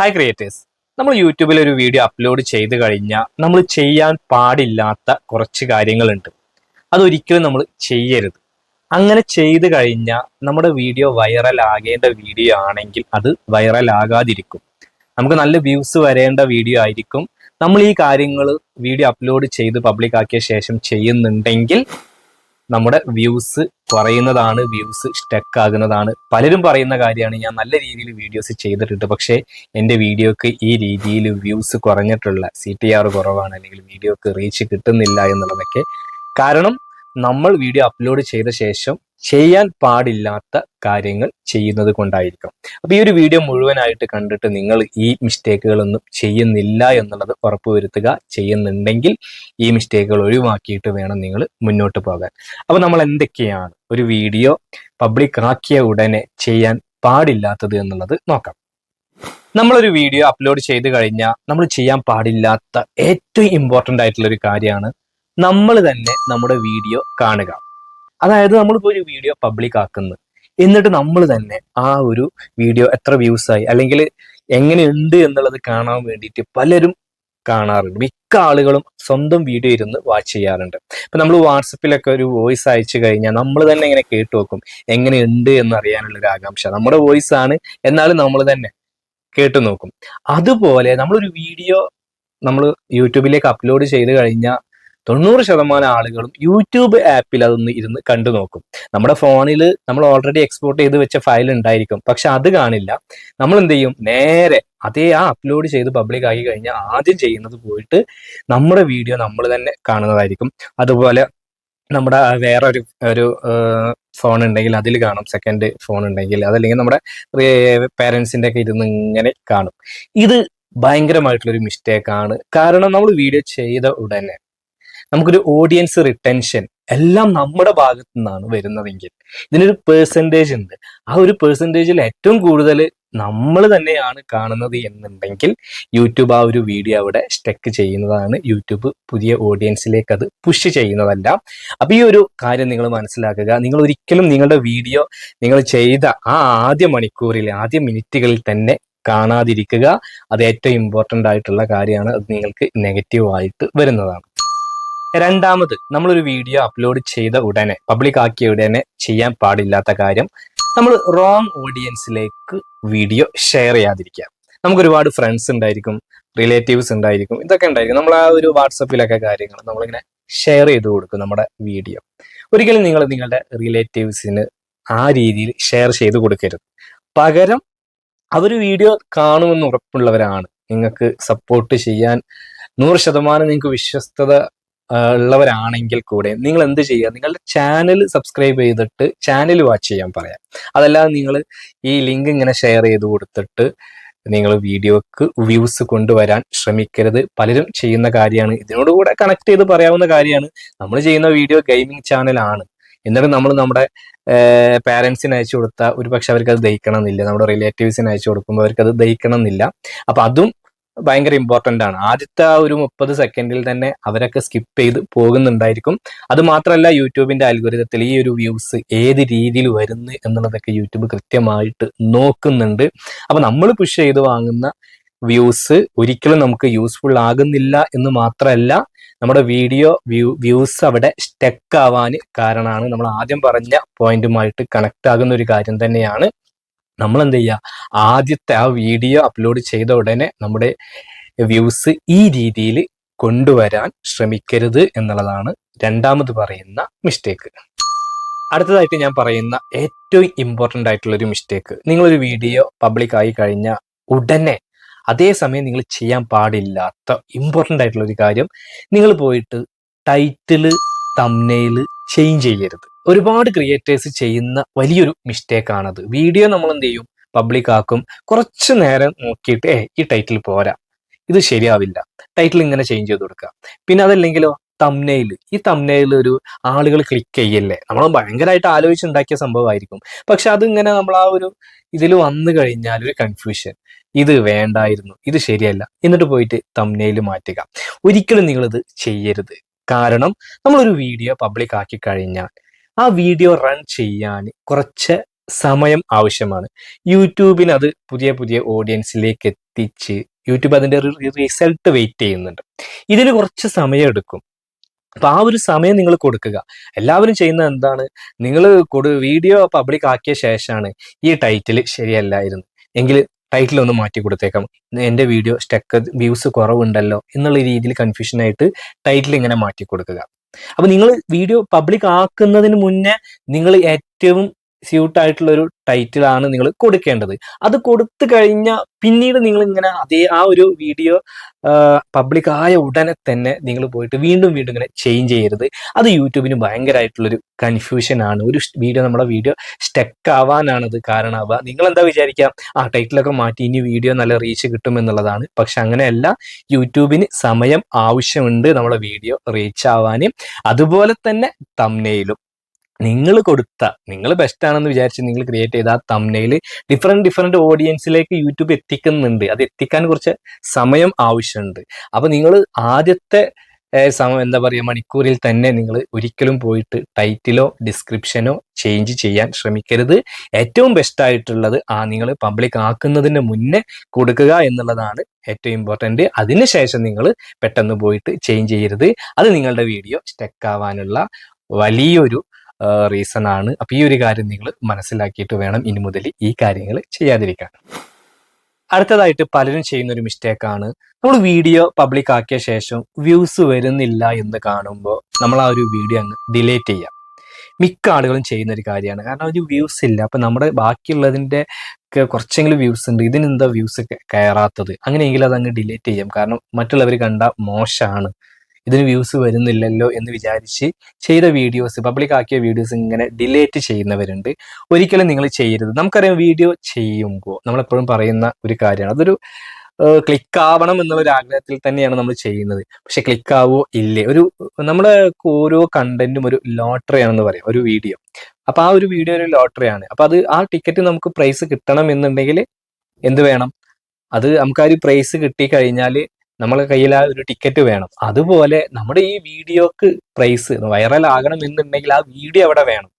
Hi creators നമ്മൾ യൂട്യൂബിൽ ഒരു വീഡിയോ അപ്ലോഡ് ചെയ്ത് കഴിഞ്ഞാൽ നമ്മൾ ചെയ്യാൻ പാടില്ലാത്ത കുറച്ച് കാര്യങ്ങളുണ്ട്. അതൊരിക്കലും നമ്മൾ ചെയ്യരുത്. അങ്ങനെ ചെയ്ത് കഴിഞ്ഞാൽ നമ്മുടെ വീഡിയോ വൈറൽ ആകേണ്ട വീഡിയോ ആണെങ്കിൽ അത് വൈറൽ ആകാതിരിക്കും. നമുക്ക് നല്ല വ്യൂസ് വരേണ്ട വീഡിയോ ആയിരിക്കും. നമ്മൾ ഈ കാര്യങ്ങൾ വീഡിയോ അപ്ലോഡ് ചെയ്ത് പബ്ലിക് ആക്കിയ ശേഷം ചെയ്യുന്നുണ്ടെങ്കിൽ നമ്മുടെ വ്യൂസ് കുറയുന്നതാണ് വ്യൂസ് സ്റ്റക്ക് ആകുന്നതാണ്. പലരും പറയുന്ന കാര്യമാണ് ഞാൻ നല്ല രീതിയിൽ വീഡിയോസ് ചെയ്തിട്ടുണ്ട്. പക്ഷേ എന്റെ വീഡിയോക്ക് ഈ രീതിയിൽ വ്യൂസ് കുറഞ്ഞിട്ടുള്ള സി ടി ആർ കുറവാണ് അല്ലെങ്കിൽ വീഡിയോക്ക് റീച്ച് കിട്ടുന്നില്ല എന്നുള്ളതൊക്കെ കാരണം നമ്മൾ വീഡിയോ അപ്ലോഡ് ചെയ്ത ശേഷം ചെയ്യാൻ പാടില്ലാത്ത കാര്യങ്ങൾ ചെയ്യുന്നത് കൊണ്ടായിരിക്കും. അപ്പൊ ഈ ഒരു വീഡിയോ മുഴുവനായിട്ട് കണ്ടിട്ട് നിങ്ങൾ ഈ മിസ്റ്റേക്കുകളൊന്നും ചെയ്യുന്നില്ല എന്നുള്ളത് ഉറപ്പുവരുത്തുക. ചെയ്യുന്നുണ്ടെങ്കിൽ ഈ മിസ്റ്റേക്കുകൾ ഒഴിവാക്കിയിട്ട് വേണം നിങ്ങൾ മുന്നോട്ട് പോകാൻ. അപ്പൊ നമ്മൾ എന്തൊക്കെയാണ് ഒരു വീഡിയോ പബ്ലിക് ആക്കിയ ഉടനെ ചെയ്യാൻ പാടില്ലാത്തത് എന്നുള്ളത് നോക്കാം. നമ്മളൊരു വീഡിയോ അപ്ലോഡ് ചെയ്ത് കഴിഞ്ഞാൽ നമ്മൾ ചെയ്യാൻ പാടില്ലാത്ത ഏറ്റവും ഇമ്പോർട്ടന്റ് ആയിട്ടുള്ള ഒരു കാര്യമാണ് നമ്മൾ തന്നെ നമ്മുടെ വീഡിയോ കാണുക. അതായത് നമ്മളിപ്പോൾ ഒരു വീഡിയോ പബ്ലിക് ആക്കുന്നു എന്നിട്ട് നമ്മൾ തന്നെ ആ ഒരു വീഡിയോ എത്ര വ്യൂസ് ആയി അല്ലെങ്കിൽ എങ്ങനെയുണ്ട് എന്നുള്ളത് കാണാൻ വേണ്ടിയിട്ട് പലരും കാണാറുണ്ട്. മിക്ക ആളുകളും സ്വന്തം വീഡിയോ ഇരുന്ന് വാച്ച് ചെയ്യാറുണ്ട്. ഇപ്പൊ നമ്മൾ വാട്സപ്പിലൊക്കെ ഒരു വോയിസ് അയച്ചു കഴിഞ്ഞാൽ നമ്മൾ തന്നെ ഇങ്ങനെ കേട്ടു നോക്കും എങ്ങനെയുണ്ട് എന്ന് അറിയാനുള്ള ഒരു ആകാംക്ഷ. നമ്മുടെ വോയിസ് ആണ് എന്നാലും നമ്മൾ തന്നെ കേട്ടു നോക്കും. അതുപോലെ നമ്മളൊരു വീഡിയോ നമ്മൾ യൂട്യൂബിലേക്ക് അപ്ലോഡ് ചെയ്ത് കഴിഞ്ഞാൽ തൊണ്ണൂറ് ശതമാനം ആളുകളും യൂട്യൂബ് ആപ്പിൽ അതൊന്ന് ഇരുന്ന് കണ്ടു നോക്കും. നമ്മുടെ ഫോണിൽ നമ്മൾ ഓൾറെഡി എക്സ്പോർട്ട് ചെയ്ത് വെച്ച ഫയൽ ഉണ്ടായിരിക്കും. പക്ഷെ അത് കാണില്ല. നമ്മൾ എന്ത് ചെയ്യും? നേരെ അതേ ആ അപ്ലോഡ് ചെയ്ത് പബ്ലിക് ആക്കി കഴിഞ്ഞാൽ ആദ്യം ചെയ്യുന്നത് പോയിട്ട് നമ്മുടെ വീഡിയോ നമ്മൾ തന്നെ കാണുന്നതായിരിക്കും. അതുപോലെ നമ്മുടെ വേറെ ഒരു ഒരു ഫോൺ ഉണ്ടെങ്കിൽ അതിൽ കാണും. സെക്കൻഡ് ഫോൺ ഉണ്ടെങ്കിൽ അതല്ലെങ്കിൽ നമ്മുടെ പേരൻസിന്റെ ഒക്കെ ഇരുന്ന് ഇങ്ങനെ കാണും. ഇത് ഭയങ്കരമായിട്ടുള്ളൊരു മിസ്റ്റേക്കാണ് കാരണം നമ്മൾ വീഡിയോ ചെയ്ത ഉടനെ നമുക്കൊരു ഓഡിയൻസ് റിട്ടൻഷൻ എല്ലാം നമ്മുടെ ഭാഗത്തു നിന്നാണ് വരുന്നതെങ്കിൽ ഇതിനൊരു പേഴ്സന്റേജ് ഉണ്ട്. ആ ഒരു പേഴ്സന്റേജിൽ ഏറ്റവും കൂടുതൽ നമ്മൾ തന്നെയാണ് കാണുന്നത് എന്നുണ്ടെങ്കിൽ യൂട്യൂബ് ആ ഒരു വീഡിയോ അവിടെ സ്റ്റെക്ക് ചെയ്യുന്നതാണ്. യൂട്യൂബ് പുതിയ ഓഡിയൻസിലേക്ക് അത് പുഷ് ചെയ്യുന്നതല്ല. അപ്പൊ ഈ ഒരു കാര്യം നിങ്ങൾ മനസ്സിലാക്കുക. നിങ്ങൾ ഒരിക്കലും നിങ്ങളുടെ വീഡിയോ നിങ്ങൾ ചെയ്ത ആ ആദ്യ മണിക്കൂറിൽ ആദ്യ മിനിറ്റുകളിൽ തന്നെ കാണാതിരിക്കുക. അത് ഏറ്റവും ഇമ്പോർട്ടന്റ് ആയിട്ടുള്ള കാര്യമാണ്. അത് നിങ്ങൾക്ക് നെഗറ്റീവായിട്ട് വരുന്നതാണ്. രണ്ടാമത് നമ്മളൊരു വീഡിയോ അപ്ലോഡ് ചെയ്ത ഉടനെ പബ്ലിക് ആക്കിയ ഉടനെ ചെയ്യാൻ പാടില്ലാത്ത കാര്യം നമ്മൾ റോങ് ഓഡിയൻസിലേക്ക് വീഡിയോ ഷെയർ ചെയ്യാതിരിക്കുക. നമുക്ക് ഒരുപാട് ഫ്രണ്ട്സ് ഉണ്ടായിരിക്കും റിലേറ്റീവ്സ് ഉണ്ടായിരിക്കും ഇതൊക്കെ ഉണ്ടായിരിക്കും. നമ്മൾ ആ ഒരു വാട്സപ്പിലൊക്കെ കാര്യങ്ങൾ നമ്മളിങ്ങനെ ഷെയർ ചെയ്ത് കൊടുക്കും നമ്മുടെ വീഡിയോ ഒരിക്കലും നിങ്ങൾ നിങ്ങളുടെ റിലേറ്റീവ്സിന് ആ രീതിയിൽ ഷെയർ ചെയ്ത് കൊടുക്കരുത്. പകരം അവർ വീഡിയോ കാണുമെന്ന് ഉറപ്പുള്ളവരാണ്. നിങ്ങൾക്ക് സപ്പോർട്ട് ചെയ്യാൻ നൂറ് ശതമാനം നിങ്ങൾക്ക് വിശ്വസ്തത ഉള്ളവരാണെങ്കിൽ കൂടെ നിങ്ങൾ എന്ത് ചെയ്യുക? നിങ്ങളുടെ ചാനൽ സബ്സ്ക്രൈബ് ചെയ്തിട്ട് ചാനൽ വാച്ച് ചെയ്യാൻ പറയാം. അതല്ലാതെ നിങ്ങൾ ഈ ലിങ്ക് ഇങ്ങനെ ഷെയർ ചെയ്ത് കൊടുത്തിട്ട് നിങ്ങൾ വീഡിയോക്ക് വ്യൂസ് കൊണ്ടുവരാൻ ശ്രമിക്കരുത്. പലരും ചെയ്യുന്ന കാര്യമാണ്. ഇതിനോട് കൂടെ കണക്ട് ചെയ്ത് പറയാവുന്ന കാര്യമാണ്. നമ്മൾ ചെയ്യുന്ന വീഡിയോ ഗെയിമിംഗ് ചാനലാണ് എന്നിട്ട് നമ്മൾ നമ്മുടെ പാരൻസിന് അയച്ചു കൊടുത്താൽ ഒരു പക്ഷെ അവർക്ക് അത് ദഹിക്കണം എന്നില്ല നമ്മുടെ റിലേറ്റീവ്സിന് അയച്ചു കൊടുക്കുമ്പോൾ അവർക്ക് അത് ദഹിക്കണം എന്നില്ല അപ്പം അതും ഭയങ്കര ഇമ്പോർട്ടന്റ് ആണ്. ആദ്യത്തെ ആ ഒരു മുപ്പത് സെക്കൻഡിൽ തന്നെ അവരൊക്കെ സ്കിപ്പ് ചെയ്ത് പോകുന്നുണ്ടായിരിക്കും. അത് മാത്രമല്ല യൂട്യൂബിന്റെ അൽഗോരിതത്തിൽ ഈ ഒരു വ്യൂസ് ഏത് രീതിയിൽ വരുന്നു എന്നുള്ളതൊക്കെ യൂട്യൂബ് കൃത്യമായിട്ട് നോക്കുന്നുണ്ട്. അപ്പൊ നമ്മൾ പുഷ് ചെയ്ത് വാങ്ങുന്ന വ്യൂസ് ഒരിക്കലും നമുക്ക് യൂസ്ഫുൾ ആകുന്നില്ല എന്ന് മാത്രമല്ല നമ്മുടെ വീഡിയോ വ്യൂ വ്യൂസ് അവിടെ സ്റ്റക്ക് ആവാൻ കാരണമാണ് നമ്മൾ ആദ്യം പറഞ്ഞ പോയിന്റുമായിട്ട് കണക്ട് ആകുന്ന ഒരു കാര്യം തന്നെയാണ്. നമ്മൾ എന്ത് ചെയ്യുക ആദ്യത്തെ ആ വീഡിയോ അപ്ലോഡ് ചെയ്ത ഉടനെ നമ്മുടെ വ്യൂസ് ഈ രീതിയിൽ കൊണ്ടുവരാൻ ശ്രമിക്കരുത് എന്നുള്ളതാണ് രണ്ടാമത് പറയുന്ന മിസ്റ്റേക്ക് അടുത്തതായിട്ട് ഞാൻ പറയുന്ന ഏറ്റവും ഇമ്പോർട്ടന്റ് ആയിട്ടുള്ള ഒരു മിസ്റ്റേക്ക് നിങ്ങളൊരു വീഡിയോ പബ്ലിക് ആയി കഴിഞ്ഞാൽ ഉടനെ അതേസമയം നിങ്ങൾ ചെയ്യാൻ പാടില്ലാത്ത ഇമ്പോർട്ടന്റ് ആയിട്ടുള്ള ഒരു കാര്യം നിങ്ങൾ പോയിട്ട് ടൈറ്റിൽ തമ്നെയിൽ ചേഞ്ച് ചെയ്യരുത്. ഒരുപാട് ക്രിയേറ്റേഴ്സ് ചെയ്യുന്ന വലിയൊരു മിസ്റ്റേക്ക് ആണത്. വീഡിയോ നമ്മൾ എന്ത് ചെയ്യും? പബ്ലിക് ആക്കും. കുറച്ച് നേരം നോക്കിയിട്ട് ഏ ഈ ടൈറ്റിൽ പോരാ. ഇത് ശരിയാവില്ല. ടൈറ്റിൽ ഇങ്ങനെ ചേഞ്ച് ചെയ്ത് കൊടുക്കുക പിന്നെ അതല്ലെങ്കിലോ തമ്നയിൽ ഈ തമ്നയിൽ ഒരു ആളുകൾ ക്ലിക്ക് ചെയ്യല്ലേ? നമ്മൾ ഭയങ്കരമായിട്ട് ആലോചിച്ചുണ്ടാക്കിയ സംഭവമായിരിക്കും. പക്ഷെ അതിങ്ങനെ നമ്മൾ ആ ഒരു ഇതിൽ വന്നു കഴിഞ്ഞാൽ ഒരു കൺഫ്യൂഷൻ ഇത് വേണ്ടായിരുന്നു. ഇത് ശരിയല്ല. എന്നിട്ട് പോയിട്ട് തമ്നയിൽ മാറ്റുക. ഒരിക്കലും നിങ്ങളിത് ചെയ്യരുത്. കാരണം നമ്മളൊരു വീഡിയോ പബ്ലിക് ആക്കി കഴിഞ്ഞാൽ ആ വീഡിയോ റൺ ചെയ്യാൻ കുറച്ച് സമയം ആവശ്യമാണ്. യൂട്യൂബിന് അത് പുതിയ പുതിയ ഓഡിയൻസിലേക്ക് എത്തിച്ച് യൂട്യൂബ് അതിന്റെ റിസൾട്ട് വെയിറ്റ് ചെയ്യുന്നുണ്ട്. ഇതിന് കുറച്ച് സമയം എടുക്കും. അപ്പൊ ആ ഒരു സമയം നിങ്ങൾ കൊടുക്കുക. എല്ലാവരും ചെയ്യുന്നത് എന്താണ്? നിങ്ങൾ കൊടു വീഡിയോ പബ്ലിക് ആക്കിയ ശേഷമാണ് ഈ ടൈറ്റിൽ ശരിയല്ലായിരുന്നു. എങ്കിൽ ടൈറ്റിൽ ഒന്ന് മാറ്റി കൊടുത്തേക്കാം. എന്റെ വീഡിയോ സ്റ്റക്ക് വ്യൂസ് കുറവുണ്ടല്ലോ എന്നുള്ള രീതിയിൽ കൺഫ്യൂഷൻ ആയിട്ട് ടൈറ്റിൽ ഇങ്ങനെ മാറ്റി കൊടുക്കുക. അപ്പൊ നിങ്ങൾ വീഡിയോ പബ്ലിക് ആക്കുന്നതിന് മുന്നേ നിങ്ങൾ ഏറ്റവും സ്യൂട്ട് ആയിട്ടുള്ള ഒരു ടൈറ്റിലാണ് നിങ്ങൾ കൊടുക്കേണ്ടത്. അത് കൊടുത്തു കഴിഞ്ഞാൽ പിന്നീട് നിങ്ങൾ ഇങ്ങനെ അതേ ആ ഒരു വീഡിയോ പബ്ലിക് ആയ ഉടനെ തന്നെ നിങ്ങൾ പോയിട്ട് വീണ്ടും വീണ്ടും ഇങ്ങനെ ചേഞ്ച് ചെയ്യരുത്. അത് യൂട്യൂബിന് ഭയങ്കരമായിട്ടുള്ളൊരു കൺഫ്യൂഷൻ ആണ്. ഒരു വീഡിയോ നമ്മുടെ വീഡിയോ സ്റ്റക്ക് ആവാനാണത് കാരണമാവുക. നിങ്ങൾ എന്താ വിചാരിക്കാം? ആ ടൈറ്റിലൊക്കെ മാറ്റി ഇനി വീഡിയോ നല്ല റീച്ച് കിട്ടും എന്നുള്ളതാണ്. പക്ഷെ അങ്ങനെയല്ല. യൂട്യൂബിന് സമയം ആവശ്യമുണ്ട് നമ്മുടെ വീഡിയോ റീച്ച് ആവാനും. അതുപോലെ തന്നെ തമ്നയിലും നിങ്ങൾ കൊടുത്ത നിങ്ങൾ ബെസ്റ്റ് ആണെന്ന് വിചാരിച്ച് നിങ്ങൾ ക്രിയേറ്റ് ചെയ്ത ആ തമ്നയിൽ ഡിഫറെന്റ് ഡിഫറെന്റ് ഓഡിയൻസിലേക്ക് യൂട്യൂബ് എത്തിക്കുന്നുണ്ട്. അത് എത്തിക്കാൻ കുറച്ച് സമയം ആവശ്യമുണ്ട്. അപ്പോൾ നിങ്ങൾ ആദ്യത്തെ സമയം എന്താ പറയുക മണിക്കൂറിൽ തന്നെ നിങ്ങൾ ഒരിക്കലും പോയിട്ട് ടൈറ്റിലോ ഡിസ്ക്രിപ്ഷനോ ചേഞ്ച് ചെയ്യാൻ ശ്രമിക്കരുത്. ഏറ്റവും ബെസ്റ്റ് ആയിട്ടുള്ളത് ആ നിങ്ങൾ പബ്ലിക് ആക്കുന്നതിന് മുന്നേ കൊടുക്കുക എന്നുള്ളതാണ് ഏറ്റവും ഇമ്പോർട്ടന്റ് അതിനുശേഷം നിങ്ങൾ പെട്ടെന്ന് പോയിട്ട് ചേഞ്ച് ചെയ്യരുത്. അത് നിങ്ങളുടെ വീഡിയോ സ്റ്റക്ക് ആവാനുള്ള വലിയൊരു റീസൺ ആണ്. അപ്പൊ ഈ ഒരു കാര്യം നിങ്ങൾ മനസ്സിലാക്കിയിട്ട് വേണം ഇനി മുതൽ ഈ കാര്യങ്ങൾ ചെയ്യാതിരിക്കാൻ. അടുത്തതായിട്ട് പലരും ചെയ്യുന്ന ഒരു മിസ്റ്റേക്ക് ആണ്. നമ്മൾ വീഡിയോ പബ്ലിക് ആക്കിയ ശേഷം വ്യൂസ് വരുന്നില്ല എന്ന് കാണുമ്പോൾ നമ്മൾ ആ ഒരു വീഡിയോ അങ്ങ് ഡിലേറ്റ് ചെയ്യാം. മിക്ക ആളുകളും ചെയ്യുന്ന ഒരു കാര്യമാണ്. കാരണം ഒരു വ്യൂസ് ഇല്ല. അപ്പൊ നമ്മുടെ ബാക്കിയുള്ളതിന്റെ കുറച്ചെങ്കിലും വ്യൂസ് ഉണ്ട്. ഇതിനെന്താ വ്യൂസ് കയറാത്തത്. അങ്ങനെയെങ്കിൽ അത് അങ്ങ് ഡിലേറ്റ് ചെയ്യാം. കാരണം മറ്റുള്ളവർ കണ്ട മോശമാണ്. ഇതിന് വ്യൂസ് വരുന്നില്ലല്ലോ എന്ന് വിചാരിച്ച് ചെയ്ത വീഡിയോസ് പബ്ലിക് ആക്കിയ വീഡിയോസ് ഇങ്ങനെ ഡിലേറ്റ് ചെയ്യുന്നവരുണ്ട്. ഒരിക്കലും നിങ്ങൾ ചെയ്യരുത്. നമുക്കറിയാം വീഡിയോ ചെയ്യുമ്പോൾ നമ്മളെപ്പോഴും പറയുന്ന ഒരു കാര്യമാണ്. അതൊരു ക്ലിക്ക് ആവണം എന്നുള്ള ഒരു ആഗ്രഹത്തിൽ തന്നെയാണ് നമ്മൾ ചെയ്യുന്നത്. പക്ഷെ ക്ലിക്ക് ആവോ ഇല്ലേ? ഒരു നമ്മുടെ ഓരോ കണ്ടന്റും ഒരു ലോട്ടറി ആണെന്ന് പറയാം. ഒരു വീഡിയോ അപ്പൊ ആ ഒരു വീഡിയോ ഒരു ലോട്ടറിയാണ്. അപ്പൊ അത് ആ ടിക്കറ്റ് നമുക്ക് പ്രൈസ് കിട്ടണം എന്നുണ്ടെങ്കിൽ എന്ത് വേണം? അത് നമുക്ക് ആ ഒരു പ്രൈസ് കിട്ടി കഴിഞ്ഞാൽ നമ്മളെ കയ്യിൽ ആ ഒരു ടിക്കറ്റ് വേണം. അതുപോലെ നമ്മുടെ ഈ വീഡിയോക്ക് പ്രൈസ് വൈറൽ ആകണം എന്നുണ്ടെങ്കിൽ ആ വീഡിയോ അവിടെ വേണം.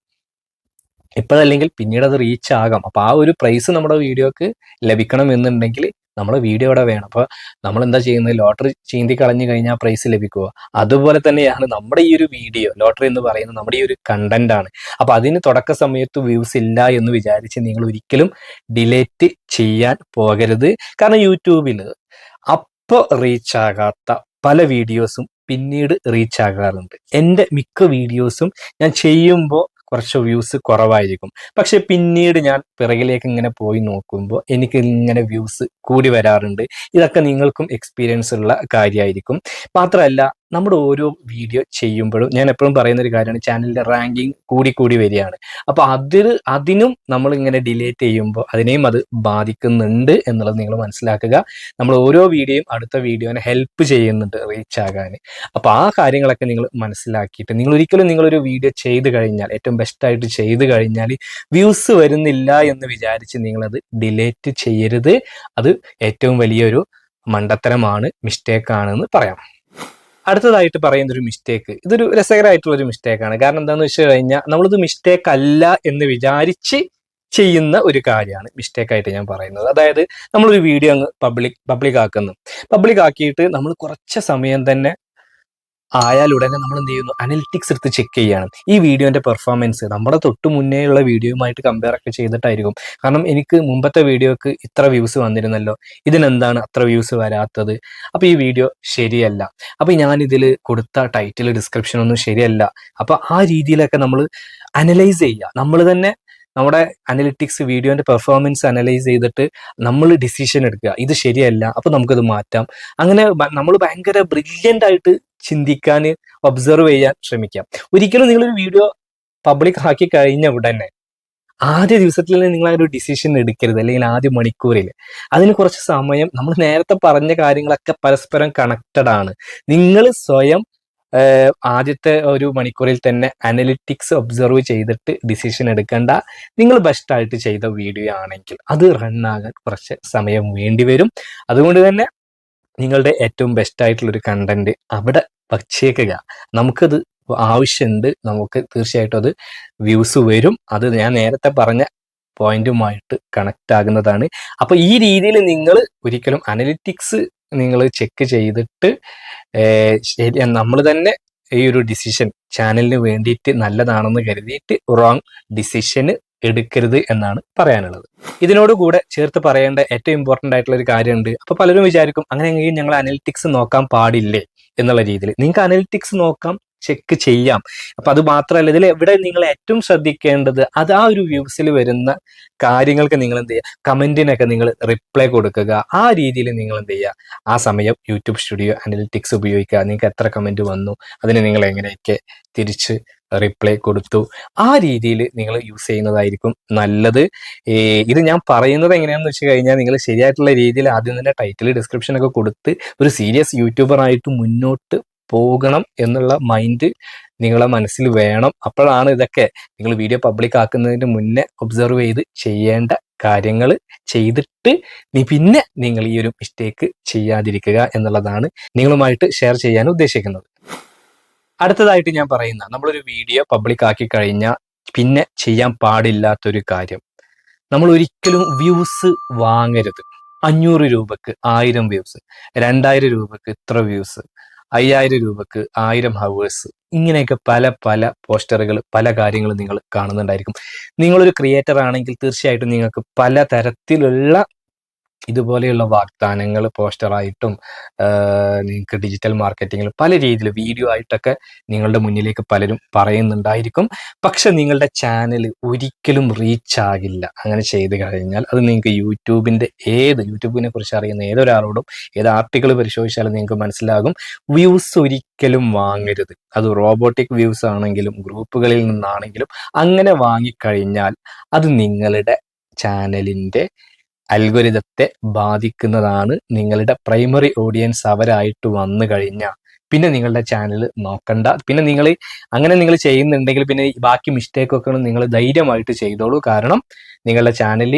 ഇപ്പോഴല്ലെങ്കിൽ പിന്നീട് അത് റീച്ച് ആകാം. അപ്പൊ ആ ഒരു പ്രൈസ് നമ്മുടെ വീഡിയോക്ക് ലഭിക്കണം എന്നുണ്ടെങ്കിൽ നമ്മുടെ വീഡിയോ അവിടെ വേണം. അപ്പോൾ നമ്മൾ എന്താ ചെയ്യുന്നത്? ലോട്ടറി ചീന്തി കളഞ്ഞു കഴിഞ്ഞാൽ പ്രൈസ് ലഭിക്കുക. അതുപോലെ തന്നെയാണ് നമ്മുടെ ഈ ഒരു വീഡിയോ ലോട്ടറി എന്ന് പറയുന്നത് നമ്മുടെ ഈ ഒരു കണ്ടന്റ് ആണ്. അപ്പൊ അതിന് തുടക്ക സമയത്ത് വ്യൂസ് ഇല്ല എന്ന് വിചാരിച്ച് നിങ്ങൾ ഒരിക്കലും ഡിലേറ്റ് ചെയ്യാൻ പോകരുത്. കാരണം യൂട്യൂബിൽ ഇപ്പോൾ റീച്ച് ആകാത്ത പല വീഡിയോസും പിന്നീട് റീച്ച് ആകാറുണ്ട് എന്റെ മിക്ക വീഡിയോസും ഞാൻ ചെയ്യുമ്പോൾ കുറച്ച് വ്യൂസ് കുറവായിരിക്കും. പക്ഷെ പിന്നീട് ഞാൻ പിറകിലേക്ക് ഇങ്ങനെ പോയി നോക്കുമ്പോൾ എനിക്ക് ഇങ്ങനെ വ്യൂസ് കൂടി വരാറുണ്ട്. ഇതൊക്കെ നിങ്ങൾക്കും എക്സ്പീരിയൻസ് ഉള്ള കാര്യമായിരിക്കും മാത്രമല്ല നമ്മുടെ ഓരോ വീഡിയോ ചെയ്യുമ്പോഴും ഞാൻ എപ്പോഴും പറയുന്ന ഒരു കാര്യമാണ് ചാനലിന്റെ റാങ്കിങ് കൂടി കൂടി വരികയാണ്. അപ്പൊ അതിൽ അതിനും നമ്മൾ ഇങ്ങനെ ഡിലേറ്റ് ചെയ്യുമ്പോൾ അതിനെയും അത് ബാധിക്കുന്നുണ്ട് എന്നുള്ളത് നിങ്ങൾ മനസ്സിലാക്കുക. നമ്മൾ ഓരോ വീഡിയോയും അടുത്ത വീഡിയോനെ ഹെൽപ്പ് ചെയ്യുന്നുണ്ട് റീച്ച് ആകാൻ. അപ്പൊ ആ കാര്യങ്ങളൊക്കെ നിങ്ങൾ മനസ്സിലാക്കിയിട്ട് നിങ്ങൾ ഒരിക്കലും നിങ്ങളൊരു വീഡിയോ ചെയ്ത് കഴിഞ്ഞാൽ ഏറ്റവും ബെസ്റ്റ് ആയിട്ട് ചെയ്ത് കഴിഞ്ഞാൽ വ്യൂസ് വരുന്നില്ല എന്ന് വിചാരിച്ച് നിങ്ങളത് ഡിലേറ്റ് ചെയ്യരുത്. അത് ഏറ്റവും വലിയൊരു മണ്ടത്തരമാണ് മിസ്റ്റേക്ക് ആണെന്ന് പറയാം. അടുത്തതായിട്ട് പറയുന്ന ഒരു മിസ്റ്റേക്ക് ഇതൊരു രസകരമായിട്ടുള്ള ഒരു മിസ്റ്റേക്കാണ് കാരണം എന്താണെന്ന് വെച്ച് കഴിഞ്ഞാൽ നമ്മളിത് മിസ്റ്റേക്ക് അല്ല എന്ന് വിചാരിച്ച് ചെയ്യുന്ന ഒരു കാര്യമാണ് മിസ്റ്റേക്ക് ആയിട്ട് ഞാൻ പറയുന്നത്. അതായത് നമ്മളൊരു വീഡിയോ അങ്ങ് പബ്ലിക് പബ്ലിക് ആക്കുന്നു. പബ്ലിക് ആക്കിയിട്ട് നമ്മൾ കുറച്ച് സമയം തന്നെ ആയാൽ ഉടനെ നമ്മൾ എന്ത് ചെയ്യുന്നു? അനലിറ്റിക്സ് എടുത്ത് ചെക്ക് ചെയ്യാണ് ഈ വീഡിയോന്റെ പെർഫോമൻസ് നമ്മുടെ തൊട്ട് മുന്നേ ഉള്ള വീഡിയോയുമായിട്ട് കമ്പയർ ഒക്കെ ചെയ്തിട്ടായിരിക്കും. കാരണം എനിക്ക് മുമ്പത്തെ വീഡിയോക്ക് ഇത്ര വ്യൂസ് വന്നിരുന്നല്ലോ. ഇതിനെന്താണ് അത്ര വ്യൂസ് വരാത്തത്? അപ്പൊ ഈ വീഡിയോ ശരിയല്ല. അപ്പൊ ഞാൻ ഇതിൽ കൊടുത്ത ടൈറ്റിൽ ഡിസ്ക്രിപ്ഷൻ ഒന്നും ശരിയല്ല. അപ്പൊ ആ രീതിയിലൊക്കെ നമ്മൾ അനലൈസ് ചെയ്യുക. നമ്മൾ തന്നെ നമ്മുടെ അനലിറ്റിക്സ് വീഡിയോന്റെ പെർഫോമൻസ് അനലൈസ് ചെയ്തിട്ട് നമ്മൾ ഡിസിഷൻ എടുക്കുക. ഇത് ശരിയല്ല. അപ്പൊ നമുക്കത് മാറ്റാം. അങ്ങനെ നമ്മൾ ഭയങ്കര ബ്രില്യന്റ് ആയിട്ട് ചിന്തിക്കാൻ ഒബ്സർവ് ചെയ്യാൻ ശ്രമിക്കാം. ഒരിക്കലും നിങ്ങളൊരു വീഡിയോ പബ്ലിക് ആക്കി കഴിഞ്ഞ ഉടനെ ആദ്യ ദിവസത്തിൽ തന്നെ നിങ്ങൾ ആ ഒരു ഡിസിഷൻ എടുക്കരുത്. അല്ലെങ്കിൽ ആദ്യ മണിക്കൂറിൽ. അതിന് കുറച്ച് സമയം നമ്മൾ നേരത്തെ പറഞ്ഞ കാര്യങ്ങളൊക്കെ പരസ്പരം കണക്റ്റഡ് ആണ്. നിങ്ങൾ സ്വയം ആദ്യത്തെ ഒരു മണിക്കൂറിൽ തന്നെ അനലിറ്റിക്സ് ഒബ്സർവ് ചെയ്തിട്ട് ഡിസിഷൻ എടുക്കേണ്ട. നിങ്ങൾ ബെസ്റ്റായിട്ട് ചെയ്ത വീഡിയോ ആണെങ്കിൽ അത് റണ്ണാകാൻ കുറച്ച് സമയം വേണ്ടി വരും. അതുകൊണ്ട് തന്നെ നിങ്ങളുടെ ഏറ്റവും ബെസ്റ്റ് ആയിട്ടുള്ള ഒരു കണ്ടന്റ് അവിടെ വച്ചേക്കുക. നമുക്കത് ആവശ്യമുണ്ട് നമുക്ക് തീർച്ചയായിട്ടും അത് വ്യൂസ് വരും. അത് ഞാൻ നേരത്തെ പറഞ്ഞ പോയിന്റുമായിട്ട് കണക്ട് ആകുന്നതാണ് അപ്പോൾ ഈ രീതിയിൽ നിങ്ങൾ ഒരിക്കലും അനലിറ്റിക്സ് നിങ്ങൾ ചെക്ക് ചെയ്തിട്ട് ശരി നമ്മൾ തന്നെ ഈ ഒരു ഡിസിഷൻ ചാനലിന് വേണ്ടിയിട്ട് നല്ലതാണെന്ന് കരുതിയിട്ട് റോങ് ഡിസിഷന് എടുക്കരുത് എന്നാണ് പറയാനുള്ളത്. ഇതിനോട് കൂടെ ചേർത്ത് പറയേണ്ട ഏറ്റവും ഇമ്പോർട്ടന്റ് ആയിട്ടുള്ള ഒരു കാര്യമുണ്ട്. അപ്പൊ പലരും വിചാരിക്കും അങ്ങനെയെങ്കിലും ഞങ്ങൾ അനലിറ്റിക്സ് നോക്കാൻ പാടില്ലേ? എന്നുള്ള രീതിയിൽ. നിങ്ങൾക്ക് അനലിറ്റിക്സ് നോക്കാം ചെക്ക് ചെയ്യാം. അപ്പൊ അത് മാത്രമല്ല ഇതിൽ എവിടെ നിങ്ങൾ ഏറ്റവും ശ്രദ്ധിക്കേണ്ടത് അത് ആ ഒരു വ്യൂസിൽ വരുന്ന കാര്യങ്ങൾക്ക് നിങ്ങൾ എന്ത് ചെയ്യുക? കമന്റിനൊക്കെ നിങ്ങൾ റിപ്ലൈ കൊടുക്കുക. ആ രീതിയിൽ നിങ്ങൾ എന്ത് ചെയ്യുക? ആ സമയം യൂട്യൂബ് സ്റ്റുഡിയോ അനലിറ്റിക്സ് ഉപയോഗിക്കുക. നിങ്ങൾക്ക് എത്ര കമന്റ് വന്നു? അതിനെ നിങ്ങൾ എങ്ങനെയൊക്കെ തിരിച്ച് റിപ്ലൈ കൊടുത്തു. ആ രീതിയിൽ നിങ്ങൾ യൂസ് ചെയ്യുന്നതായിരിക്കും നല്ലത്. ഇത് ഞാൻ പറയുന്നത് എങ്ങനെയാണെന്ന് വെച്ച് കഴിഞ്ഞാൽ നിങ്ങൾ ശരിയായിട്ടുള്ള രീതിയിൽ ആദ്യം തന്നെ ടൈറ്റിൽ ഡിസ്ക്രിപ്ഷൻ ഒക്കെ കൊടുത്ത് ഒരു സീരിയസ് യൂട്യൂബറായിട്ട് മുന്നോട്ട് പോകണം എന്നുള്ള മൈൻഡ് നിങ്ങളെ മനസ്സിൽ വേണം. അപ്പോഴാണ് ഇതൊക്കെ നിങ്ങൾ വീഡിയോ പബ്ലിക് ആക്കുന്നതിന് മുന്നേ ഒബ്സർവ് ചെയ്ത് ചെയ്യേണ്ട കാര്യങ്ങൾ ചെയ്തിട്ട് നീ പിന്നെ നിങ്ങൾ ഈ ഒരു മിസ്റ്റേക്ക് ചെയ്യാതിരിക്കുക എന്നുള്ളതാണ് നിങ്ങളുമായിട്ട് ഷെയർ ചെയ്യാൻ ഉദ്ദേശിക്കുന്നത്. അടുത്തതായിട്ട് ഞാൻ പറയുന്ന നമ്മളൊരു വീഡിയോ പബ്ലിക് ആക്കി കഴിഞ്ഞാൽ പിന്നെ ചെയ്യാൻ പാടില്ലാത്തൊരു കാര്യം. നമ്മൾ ഒരിക്കലും വ്യൂസ് വാങ്ങരുത്. അഞ്ഞൂറ് രൂപക്ക് ആയിരം വ്യൂസ് രണ്ടായിരം രൂപക്ക് ഇത്ര വ്യൂസ് അയ്യായിരം രൂപക്ക് ആയിരം ഹവേഴ്സ് ഇങ്ങനെയൊക്കെ പല പല പോസ്റ്ററുകൾ പല കാര്യങ്ങളും നിങ്ങൾ കാണുന്നുണ്ടായിരിക്കും. നിങ്ങളൊരു ക്രിയേറ്റർ ആണെങ്കിൽ തീർച്ചയായിട്ടും നിങ്ങൾക്ക് പല തരത്തിലുള്ള ഇതുപോലെയുള്ള വാഗ്ദാനങ്ങൾ പോസ്റ്ററായിട്ടും നിങ്ങൾക്ക് ഡിജിറ്റൽ മാർക്കറ്റിങ്ങിൽ പല രീതിയിൽ വീഡിയോ ആയിട്ടൊക്കെ നിങ്ങളുടെ മുന്നിലേക്ക് പലരും പറയുന്നുണ്ടായിരിക്കും. പക്ഷെ നിങ്ങളുടെ ചാനൽ ഒരിക്കലും റീച്ച് ആകില്ല. അങ്ങനെ ചെയ്ത് കഴിഞ്ഞാൽ അത് നിങ്ങൾക്ക് യൂട്യൂബിന്റെ ഏത് യൂട്യൂബിനെ കുറിച്ച് അറിയുന്ന ഏതൊരാളോടും ഏത് ആർട്ടിക്കിൾ പരിശോധിച്ചാലും നിങ്ങൾക്ക് മനസ്സിലാകും. വ്യൂസ് ഒരിക്കലും വാങ്ങരുത്. അത് റോബോട്ടിക് വ്യൂസ് ആണെങ്കിലും ഗ്രൂപ്പുകളിൽ നിന്നാണെങ്കിലും അങ്ങനെ വാങ്ങിക്കഴിഞ്ഞാൽ അത് നിങ്ങളുടെ ചാനലിന്റെ അൽഗോരിതത്തെ ബാധിക്കുന്നതാണ് നിങ്ങളുടെ പ്രൈമറി ഓഡിയൻസ് അവരായിട്ട് വന്നു കഴിഞ്ഞാൽ പിന്നെ നിങ്ങളുടെ ചാനൽ നോക്കണ്ട. പിന്നെ നിങ്ങൾ അങ്ങനെ നിങ്ങൾ ചെയ്യുന്നുണ്ടെങ്കിൽ പിന്നെ ബാക്കി മിസ്റ്റേക്ക് ഒക്കെ നിങ്ങൾ ധൈര്യമായിട്ട് ചെയ്തോളൂ. കാരണം നിങ്ങളുടെ ചാനലിൽ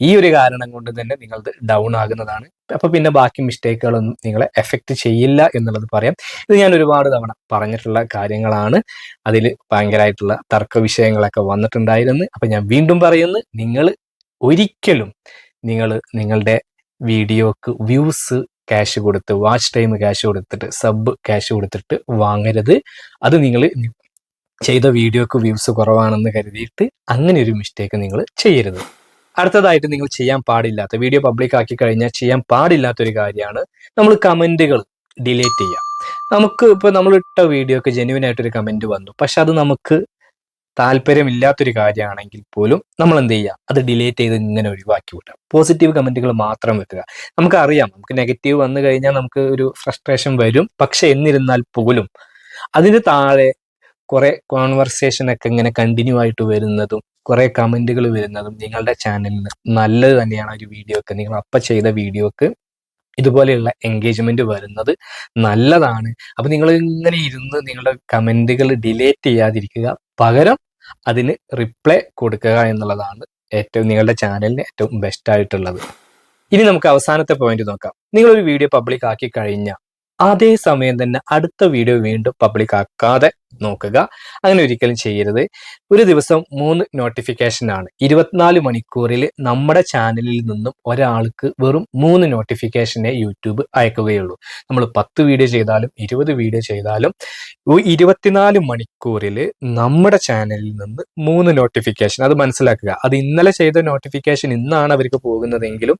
ഈ ഒരു കാരണം കൊണ്ട് തന്നെ നിങ്ങളത് ഡൗൺ ആകുന്നതാണ്. അപ്പൊ പിന്നെ ബാക്കി മിസ്റ്റേക്കുകളൊന്നും നിങ്ങളെ എഫക്റ്റ് ചെയ്യില്ല എന്നുള്ളത് പറയാം. ഇത് ഞാൻ ഒരുപാട് തവണ പറഞ്ഞിട്ടുള്ള കാര്യങ്ങളാണ്. അതിൽ ഭയങ്കരമായിട്ടുള്ള തർക്ക വിഷയങ്ങളൊക്കെ വന്നിട്ടുണ്ടായിരുന്നു. അപ്പൊ ഞാൻ വീണ്ടും പറയുന്നു നിങ്ങൾ ഒരിക്കലും നിങ്ങൾ നിങ്ങളുടെ വീഡിയോക്ക് വ്യൂസ് ക്യാഷ് കൊടുത്ത് വാച്ച് ടൈം ക്യാഷ് കൊടുത്തിട്ട് സബ് ക്യാഷ് കൊടുത്തിട്ട് വാങ്ങരുത്. അത് നിങ്ങൾ ചെയ്ത വീഡിയോക്ക് വ്യൂസ് കുറവാണെന്ന് കരുതിയിട്ട് അങ്ങനെ ഒരു മിസ്റ്റേക്ക് നിങ്ങൾ ചെയ്യരുത്. അടുത്തതായിട്ട് നിങ്ങൾ ചെയ്യാൻ പാടില്ലാത്ത വീഡിയോ പബ്ലിക് ആക്കി കഴിഞ്ഞാൽ ചെയ്യാൻ പാടില്ലാത്തൊരു കാര്യമാണ് നമ്മൾ കമന്റുകൾ ഡിലീറ്റ് ചെയ്യാം നമുക്ക് ഇപ്പോൾ നമ്മൾ ഇട്ട വീഡിയോക്ക് ജെന്യൂൻ ആയിട്ടൊരു കമന്റ് വന്നു. പക്ഷെ അത് നമുക്ക് താല്പര്യമില്ലാത്തൊരു കാര്യമാണെങ്കിൽ പോലും നമ്മൾ എന്ത് ചെയ്യുക അത് ഡിലീറ്റ് ചെയ്ത് ഇങ്ങനെ ഒഴിവാക്കി വിട്ടാം പോസിറ്റീവ് കമന്റുകൾ മാത്രം വെക്കുക. നമുക്കറിയാം നമുക്ക് നെഗറ്റീവ് വന്നു കഴിഞ്ഞാൽ നമുക്ക് ഒരു ഫ്രസ്ട്രേഷൻ വരും. പക്ഷെ എന്നിരുന്നാൽ പോലും അതിന് താഴെ കുറെ കോൺവെർസേഷൻ ഒക്കെ ഇങ്ങനെ കണ്ടിന്യൂ ആയിട്ട് വരുന്നതും കുറെ കമന്റുകൾ വരുന്നതും നിങ്ങളുടെ ചാനലിന് നല്ലത് തന്നെയാണ് ഒരു വീഡിയോക്ക് നിങ്ങൾ അപ്പം ചെയ്ത വീഡിയോക്ക് ഇതുപോലെയുള്ള എൻഗേജ്മെന്റ് വരുന്നത് നല്ലതാണ്. അപ്പൊ നിങ്ങൾ ഇങ്ങനെ ഇരുന്ന് നിങ്ങളുടെ കമന്റുകൾ ഡിലേറ്റ് ചെയ്യാതിരിക്കുക. പകരം അതിന് റിപ്ലൈ കൊടുക്കുക എന്നുള്ളതാണ് ഏറ്റവും നിങ്ങളുടെ ചാനലിന് ഏറ്റവും ബെസ്റ്റ് ആയിട്ടുള്ളത്. ഇനി നമുക്ക് അവസാനത്തെ പോയിന്റ് നോക്കാം. നിങ്ങൾ ഒരു വീഡിയോ പബ്ലിക് ആക്കി കഴിഞ്ഞാൽ അതേ സമയം തന്നെ അടുത്ത വീഡിയോ വീണ്ടും പബ്ലിക് ആക്കാതെ നോക്കുക. അങ്ങനെ ഒരിക്കലും ചെയ്യരുത്. ഒരു ദിവസം മൂന്ന് നോട്ടിഫിക്കേഷൻ ആണ്. ഇരുപത്തിനാല് മണിക്കൂറിൽ നമ്മുടെ ചാനലിൽ നിന്നും ഒരാൾക്ക് വെറും മൂന്ന് നോട്ടിഫിക്കേഷനെ യൂട്യൂബ് അയക്കുകയുള്ളൂ. നമ്മൾ പത്ത് വീഡിയോ ചെയ്താലും ഇരുപത് വീഡിയോ ചെയ്താലും ഇരുപത്തിനാല് മണിക്കൂറിൽ നമ്മുടെ ചാനലിൽ നിന്ന് മൂന്ന് നോട്ടിഫിക്കേഷൻ അത് മനസ്സിലാക്കുക. അത് ഇന്നലെ ചെയ്ത നോട്ടിഫിക്കേഷൻ ഇന്നാണ് അവർക്ക് പോകുന്നതെങ്കിലും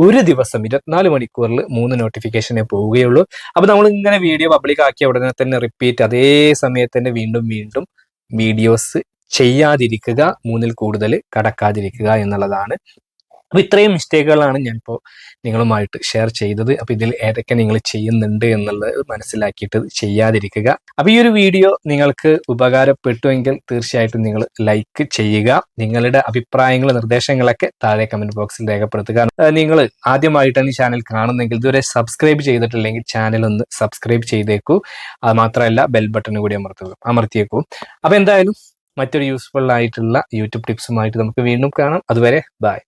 ഒരു ദിവസം ഇരുപത്തിനാല് മണിക്കൂറിൽ മൂന്ന് നോട്ടിഫിക്കേഷനെ പോവുകയുള്ളൂ. അപ്പൊ നമ്മൾ ഇങ്ങനെ വീഡിയോ പബ്ലിക് ആക്കിയ ഉടനെ തന്നെ റിപ്പീറ്റ് അതേ സമയത്ത് തന്നെ വീണ്ടും വീണ്ടും വീഡിയോസ് ചെയ്യാതിരിക്കുക മൂന്നിൽ കൂടുതൽ കടക്കാതിരിക്കുക എന്നുള്ളതാണ് അപ്പൊ ഇത്രയും മിസ്റ്റേക്കുകളാണ് ഞാനിപ്പോൾ നിങ്ങളുമായിട്ട് ഷെയർ ചെയ്തത്. അപ്പോൾ ഇതിൽ ഏതൊക്കെ നിങ്ങൾ ചെയ്യുന്നുണ്ട് എന്നുള്ളത് മനസ്സിലാക്കിയിട്ട് ചെയ്യാതിരിക്കുക. അപ്പോൾ ഈ ഒരു വീഡിയോ നിങ്ങൾക്ക് ഉപകാരപ്പെട്ടുവെങ്കിൽ തീർച്ചയായിട്ടും നിങ്ങൾ ലൈക്ക് ചെയ്യുക. നിങ്ങളുടെ അഭിപ്രായങ്ങൾ നിർദ്ദേശങ്ങളൊക്കെ താഴെ കമന്റ് ബോക്സിൽ രേഖപ്പെടുത്തുക. നിങ്ങൾ ആദ്യമായിട്ടാണ് ഈ ചാനൽ കാണുന്നെങ്കിൽ ഇതുവരെ സബ്സ്ക്രൈബ് ചെയ്തിട്ടില്ലെങ്കിൽ ചാനൽ ഒന്ന് സബ്സ്ക്രൈബ് ചെയ്തേക്കൂ. അത് മാത്രമല്ല ബെൽ ബട്ടൺ കൂടി അമർത്തുക അമർത്തിയേക്കൂ. അപ്പോൾ എന്തായാലും മറ്റൊരു യൂസ്ഫുൾ ആയിട്ടുള്ള യൂട്യൂബ് ടിപ്സുമായിട്ട് നമുക്ക് വീണ്ടും കാണാം. അതുവരെ ബൈ